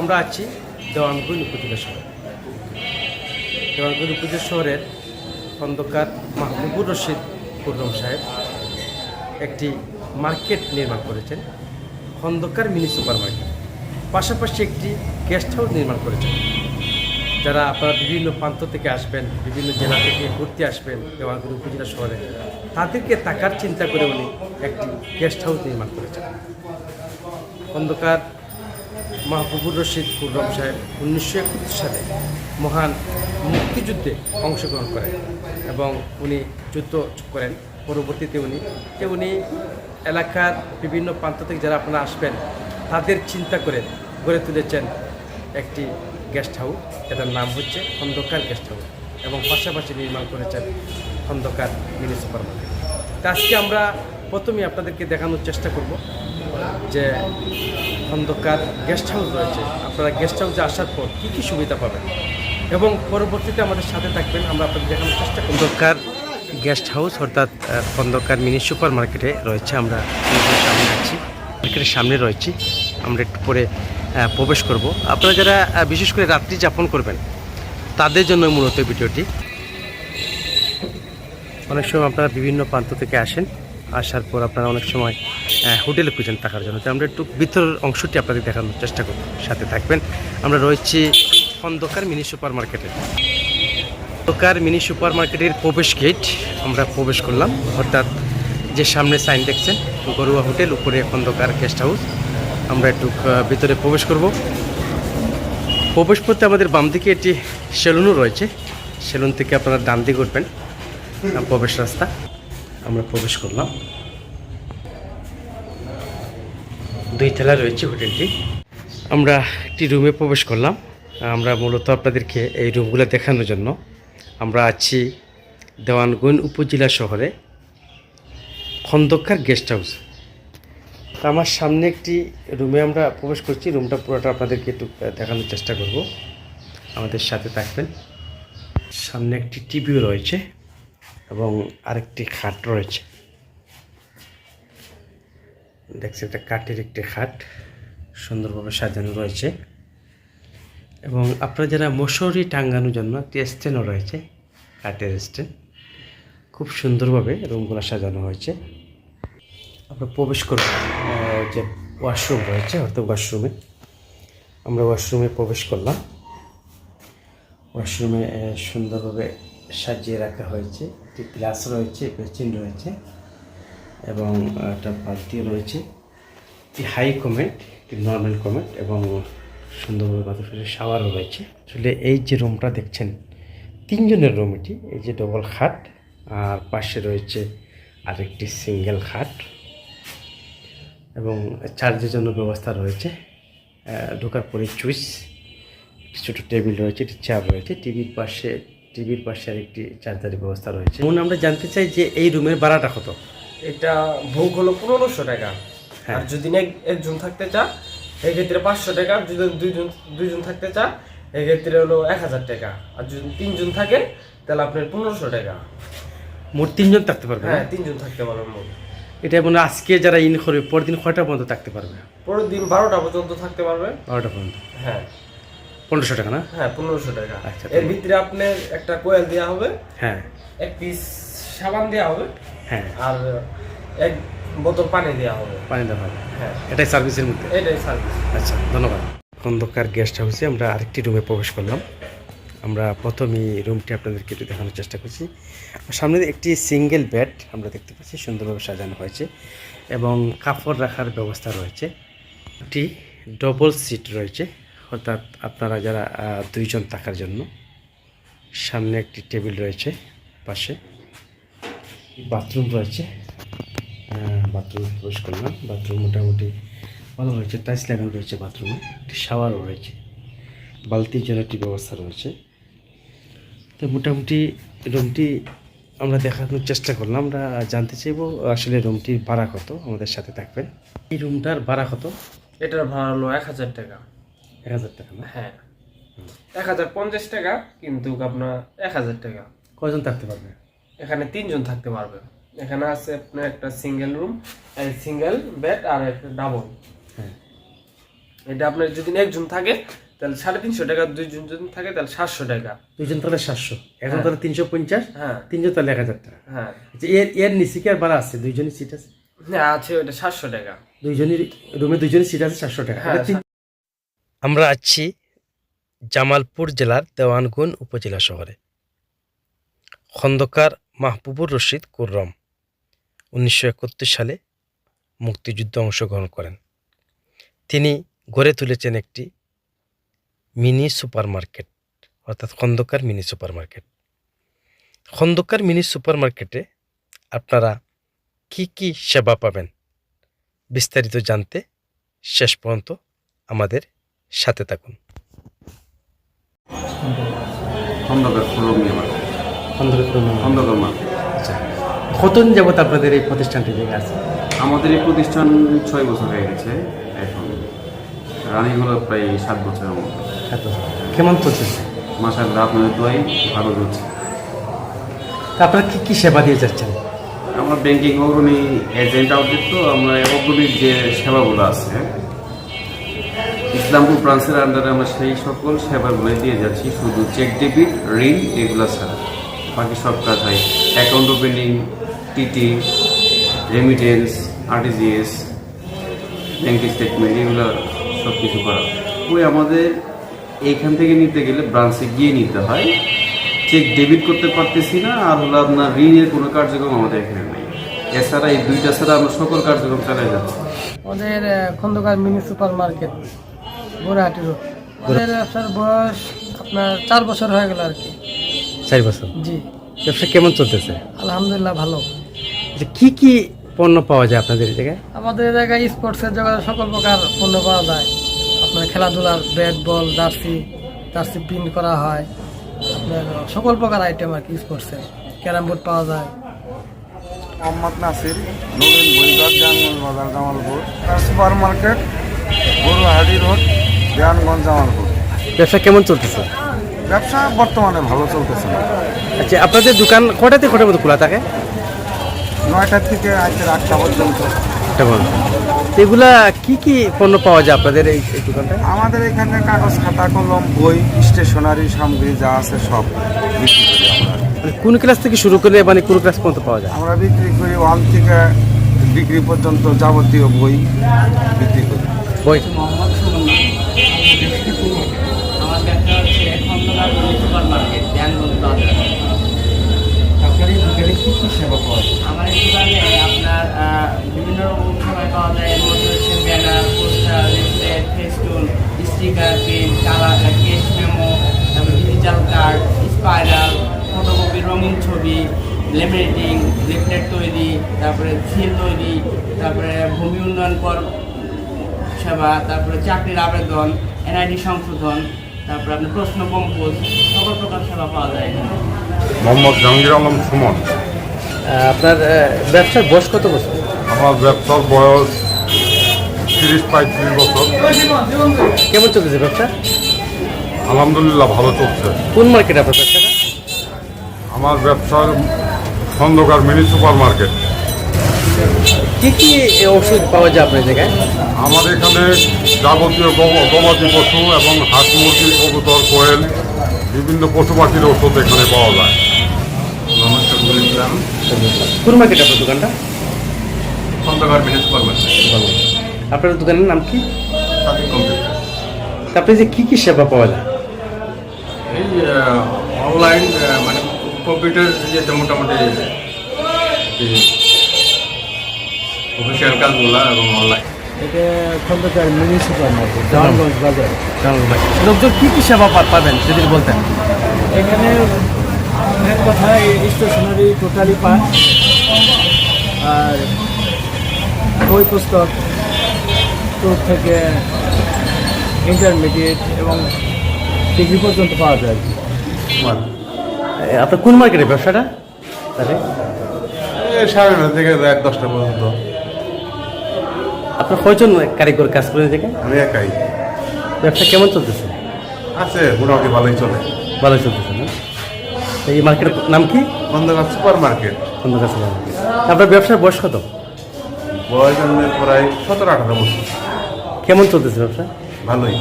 আমরা আছি দেওয়ানগঞ্জ উপজেলা শহরে। দেওয়ানগঞ্জ উপজেলা শহরের খন্দকার মাহবুবুর রশিদ খুররম সাহেব একটি মার্কেট নির্মাণ করেছেন খন্দকার মিনি সুপার মার্কেট পাশাপাশি একটি গেস্ট হাউস নির্মাণ করেছেন, যারা আপনারা বিভিন্ন প্রান্ত থেকে আসবেন, বিভিন্ন জেলা থেকে ঘুরতে আসবেন দেওয়ানগঞ্জ উপজেলা শহরে, তাদেরকে তাকার চিন্তা করে উনি একটি গেস্ট হাউস নির্মাণ করেছেন। খন্দকার মাহবুবুর রশিদ খুররম সাহেব উনিশশো একুশ সালে মহান মুক্তিযুদ্ধে অংশগ্রহণ করেন এবং উনি যুদ্ধ করেন। পরবর্তীতে উনি উনি এলাকার বিভিন্ন প্রান্ত থেকে যারা আপনারা আসবেন, তাদের চিন্তা করে গড়ে তুলেছেন একটি গেস্ট হাউস এটার নাম হচ্ছে খন্দকার গেস্ট হাউস এবং পাশাপাশি নির্মাণ করেছেন খন্দকার সুপার মার্কেট আজকে আমরা প্রথমেই আপনাদেরকে দেখানোর চেষ্টা করব যে খন্দকার গেস্ট হাউস রয়েছে। আপনারা গেস্ট হাউসে আসার পর কী কী সুবিধা পাবেন? এবং পরবর্তীতে আমাদের সাথে থাকবেন, আমরা আপনাদের দেখানোর চেষ্টা খন্দকার গেস্ট হাউস অর্থাৎ খন্দকার মিনি সুপার মার্কেটে রয়েছে আমরা সামনে আছি। মার্কেটের সামনে রয়েছি। আমরা একটু পরে প্রবেশ করব। আপনারা যারা বিশেষ করে রাত্রি যাপন করবেন, তাদের জন্য মূলত ভিডিওটি। অনেক সময় আপনারা বিভিন্ন প্রান্ত থেকে আসেন। আসার পর আপনারা অনেক সময় হোটেলে খুঁজেন থাকার জন্য। তো আমরা একটু ভিতরের অংশটি আপনাদের দেখানোর চেষ্টা করব। সাথে থাকবেন। আমরা রয়েছি খন্দকার মিনি সুপার মার্কেটে খন্দকার মিনি সুপার মার্কেটের প্রবেশ গেট, আমরা প্রবেশ করলাম। অর্থাৎ যে সামনে সাইন দেখছেন, গরুয়া হোটেল, উপরে খন্দকার গেস্ট হাউস আমরা একটু ভিতরে প্রবেশ করব। প্রবেশ করতে আমাদের বাম দিকে একটি সেলুনও রয়েছে। সেলুন থেকে আপনারা ডান দিকে উঠবেন। প্রবেশ রাস্তা। আমরা প্রবেশ করলাম। দুই তলা রয়েছে হোটেলটি। আমরা একটি রুমে প্রবেশ করলাম। আমরা মূলত আপনাদেরকে এই রুমগুলো দেখানোর জন্য। আমরা আছি দেওয়ানগঞ্জ উপজেলা শহরে খন্দকার গেস্ট হাউস। তা আমার সামনে একটি রুমে আমরা প্রবেশ করছি। রুমটা পুরোটা আপনাদেরকে একটু দেখানোর চেষ্টা করব। আমাদের সাথে থাকবেন। সামনে একটি টিভিও রয়েছে। এবং আরেকটি খাট রয়েছে। দেখছি একটা কাঠের একটি খাট, সুন্দরভাবে সাজানো রয়েছে। এবং আপনারা যারা মশারি টাঙ্গানোর জন্য একটি স্ট্যান্ডও রয়েছে, কাঠের স্ট্যান্ড, খুব সুন্দরভাবে রুমগুলো সাজানো হয়েছে। আমরা প্রবেশ করব যে ওয়াশরুম রয়েছে, অর্থাৎ ওয়াশরুমে। আমরা ওয়াশরুমে প্রবেশ করলাম। ওয়াশরুমে সুন্দরভাবে সাজিয়ে রাখা হয়েছে, একটি গ্লাস রয়েছে বেসিন রয়েছে, এবং একটা বালতিও রয়েছে, একটি হাই কমেন্ট, একটি নর্মাল কমেন্ট, এবং সুন্দরভাবে বাথরুমের শাওয়ারও রয়েছে। আসলে এই যে রুমটা দেখছেন, তিনজনের রুম এটি, এই যে ডবল খাট, আর পাশে রয়েছে আরেকটি সিঙ্গেল খাট, এবং চার্জের জন্য ব্যবস্থা রয়েছে। ঢোকার পরে চুইস ছোটো টেবিল রয়েছে, একটি চেয়ার রয়েছে টিভির পাশে টিভির পাশে আরেকটি চার্জারের ব্যবস্থা রয়েছে। এখন আমরা জানতে চাই যে এই রুমের ভাড়াটা কত? এটা ভোগ হলো পনেরোশো টাকা। হ্যাঁ। আর যদি না একজন থাকতে চা এক্ষেত্রে পাঁচশো টাকা। আর যদি দুইজন দুইজন থাকতে চা এক্ষেত্রে হলো এক হাজার টাকা। আর যদি তিনজন থাকে তাহলে আপনার পনেরোশো টাকা। মোট তিনজন থাকতে পারবে হ্যাঁ তিনজন থাকতে পারবেন মোট। এটা মানে আজকে যারা ইন করবে পরের দিন কয়টা পর্যন্ত থাকতে পারবে? পরের দিন বারোটা পর্যন্ত থাকতে পারবে। বারোটা পর্যন্ত। হ্যাঁ। পনেরোশো টাকা না? হ্যাঁ পনেরোশো টাকা। আচ্ছা, এর ভিতরে আপনার একটা কোয়েল দেওয়া হবে হ্যাঁ। এক পিস সাবান দেওয়া হবে হ্যাঁ। আর এক বোতল পানি দেওয়া হবে। পানি দেওয়া হবে। হ্যাঁ। এটাই সার্ভিসের মধ্যে? এটাই সার্ভিস আচ্ছা ধন্যবাদ। খন্দকার গেস্ট হাউসে আমরা আরেকটি রুমে প্রবেশ করলাম। আমরা প্রথমেই রুমটি আপনাদেরকে একটু দেখানোর চেষ্টা করছি। সামনে একটি সিঙ্গেল বেড আমরা দেখতে পাচ্ছি সুন্দরভাবে সাজানো হয়েছে এবং কাপড় রাখার ব্যবস্থা রয়েছে। একটি ডবল সিট রয়েছে। অর্থাৎ আপনারা যারা দুইজন থাকার জন্য, সামনে একটি টেবিল রয়েছে, পাশে বাথরুম রয়েছে। বাথরুমে প্রবেশ করলাম, বাথরুম মোটামুটি ভালো রয়েছে, টাইলস লাগানো রয়েছে বাথরুমে, একটি শাওয়ারও রয়েছে জন্য একটি ব্যবস্থা রয়েছে। তো মোটামুটি রুমটি আমরা দেখানোর চেষ্টা করলাম, আমরা জানতে চাইব আসলে রুমটির ভাড়া কত, আমাদের সাথে থাকবেন। এই রুমটার ভাড়া কত? এটার ভাড়া হলো এক হাজার টাকা। এক হাজার টাকা না? হ্যাঁ। এক হাজার পঞ্চাশ টাকা কিন্তু আপনার এক হাজার টাকা। কয়জন থাকতে পারবে? এখানে তিনজন থাকতে পারবে। এখানে আছে আপনার একটা সিঙ্গেল রুম সিঙ্গেল বেড আর একটা ডাবল হ্যাঁ। এটা আপনার যদি একজন থাকে তাহলে সাড়ে তিনশো টাকা দুইজন যদি থাকে তাহলে সাতশো টাকা। দুইজন তাহলে সাতশো। এখন তাহলে তিনশো পঞ্চাশ হ্যাঁ। তিনজন তাহলে এক হাজার টাকা। হ্যাঁ। আচ্ছা, এর এর নিচে কি আর ভাড়া আছে? দুইজনই সিট আছে? হ্যাঁ আছে ওটা সাতশো টাকা। দুইজনই রুমে দুইজনই সিট আছে চারশো টাকা। হ্যাঁ, আমরা আছি জামালপুর জেলার দেওয়ানগুন উপজেলা শহরে। খন্দকার মাহবুবুর রশিদ কুররম উনিশশো সালে মুক্তিযুদ্ধে অংশগ্রহণ করেন। তিনি গড়ে তুলেছেন একটি মিনি সুপার মার্কেট অর্থাৎ Khandakar mini super market Khandakar mini super মার্কেটে আপনারা কি কি সেবা পাবেন বিস্তারিত জানতে শেষ পর্যন্ত আমাদের সাথে থাকুন। আচ্ছা কতদিন যাবত আপনাদের এই প্রতিষ্ঠানটি জায়গা আছে? আমাদের এই প্রতিষ্ঠান ছয় বছর হয়ে গেছে এখন রানিং হলো প্রায় সাত বছরের মতো। এত কেমন চলতেছে মাসাল্লাহ আপনাদের দোয়াই ভালো চলছে। তা আপনারা কী কী সেবা দিয়ে যাচ্ছেন? আমরা ব্যাংকিং অগ্রণী এজেন্ট আউটলেট তো আমরা অগ্রণীর যে সেবাগুলো আছে ইসলামপুর ব্রাঞ্চের আন্ডারে আমরা সেই সকল সেবাগুলোই দিয়ে যাচ্ছি। শুধু চেক ডেবিট ঋণ এগুলো ছাড়া। বাকি সব কাজ হয় account opening TT remittance RTGS bank statement এগুলো সব কিছু করা। ওই আমাদের এইখান থেকে নিতে গেলে ব্রাঞ্চে গিয়ে নিতে হয়। চেক ডেবিট করতে পারতেছি না আর হলো আপনার ঋণের কোনো কার্যক্রম আমাদের এখানে নেই। এছাড়া এই দুইটা ছাড়া আমরা সকল কার্যক্রম চালিয়ে যাচ্ছি। আহ, Khandakar mini super market Gorahati road ব্যবসার বয়স আপনার চার বছর হয়ে গেল আর কি। চার বছর? জি। ব্যবসা কেমন চলতেছে? আলহামদুলিল্লাহ ভালো। আচ্ছা, কি কি পণ্য পাওয়া যায় আপনাদের এই জায়গায়? আমাদের এই জায়গায় স্পোর্টসের জগতে সকল প্রকার পণ্য পাওয়া যায়। আপনার খেলাধুলার bat ball jersey jersey print করা হয়। আপনার সকল প্রকার আইটেম আর কি স্পোর্টসের ক্যারাম বোর্ড পাওয়া যায়। Mohammad Nasir Nabin Bazar Jamalpur. Super market Goruhati road Dewanganj Jamalpur. ব্যবসা কেমন চলতেছে? ব্যবসা বর্তমানে ভালো চলতেছে না। আচ্ছা আপনাদের দোকান কটাতে কটার মতো খোলা থাকে? নয়টার থেকে আজকে আটটা পর্যন্ত। বলুন। এগুলা কি কি পণ্য পাওয়া যায় আপনাদের এই দোকানটায়? আমাদের এখানে কাগজ খাতা কলম বই স্টেশনারি সামগ্রী যা আছে সব বিক্রি করি আমরা। মানে কোন ক্লাস থেকে শুরু করে মানে কোন ক্লাস পর্যন্ত পাওয়া যায়? আমরা বিক্রি করি ওয়ান থেকে ডিগ্রি পর্যন্ত যাবতীয় বই বিক্রি করি। বই? আমার ব্যবসা হচ্ছে খন্দকার সুপার মার্কেট ধ্যানগঞ্জ বাজার আপনার এই দোকানে কি কি সেবা পাওয়া যায়? আমার এই দোকানে আপনার আহ, বিভিন্ন রকম সময় পাওয়া যায় এর মধ্যে হচ্ছে banner poster leaflet festoon sticker pen colour case memo তারপরে ডিজিটাল কার্ড স্পাইরাল ফটোকপি রঙিন ছবি লেমিনেটিং লিফলেট তৈরি তারপরে সিল তৈরি তারপরে ভূমি উন্নয়ন কর সেবা তারপরে চাকরির আবেদন এনআইডি সংশোধন তারপরে আপনার প্রশ্ন কম্পোজ সকল প্রকার সেবা পাওয়া যায়। মোহাম্মদ জাহাঙ্গীর আলম সুমন। আপনার ব্যবসার বয়স কত বছর? আমার ব্যবসার বয়স তিরিশ পঁয়ত্রিশ বছর। কেমন চলতেছে ব্যবসা? আলহামদুলিল্লাহ ভালো চলছে। কোন মার্কেট আপনার ব্যবসাটা? আমার ব্যবসার খন্দকার মিনি সুপার মার্কেট। কি কি ওষুধ পাওয়া যায় আপনার জায়গায়? আমার এখানে যাবতীয় গবাদি পশু এবং হাঁস মুরগি কবুতর কোয়েল বিভিন্ন পশু পাখির ওষুধ এখানে পাওয়া যায়। কোন মার্কেট আপনার দোকানটা? খন্দকার মার্কেট আপনার দোকানের নাম কি? তারপরে যে কি কি সেবা পাওয়া যায়? এই অনলাইন মানে কম্পিউটার যেতে মোটামুটি অফিসিয়াল কাজগুলো এবং অনলাইন এটা Khandakar mini super market Jahanganj বাজার। লোকজন কি কি সেবা পাবেন যদি বলতেন। এখানে এক কথায় স্টেশনারি টোটালি পায় আর বই পুস্তক টুর থেকে ইন্টারমিডিয়েট এবং ডিগ্রি পর্যন্ত পাওয়া যায়। আর কি। এ, আপনার কোন মার্কেটে ব্যবসাটা? তাহলে? সাড়ে নয় থেকে রাত দশটা পর্যন্ত। আপনার কয়জন কারিগর কাজ করেন থেকে আমি একাই। ব্যবসা কেমন চলতেছে? আছে মোটামুটি ভালোই চলে। ভালোই চলতেছে না? এই মার্কেটের নাম কি? Khandakar super market Khandakar super market আপনার ব্যবসার বয়স কত? বয়স প্রায় সতেরো আঠারো বছর। কেমন চলতেছে ব্যবসা? ভালোই।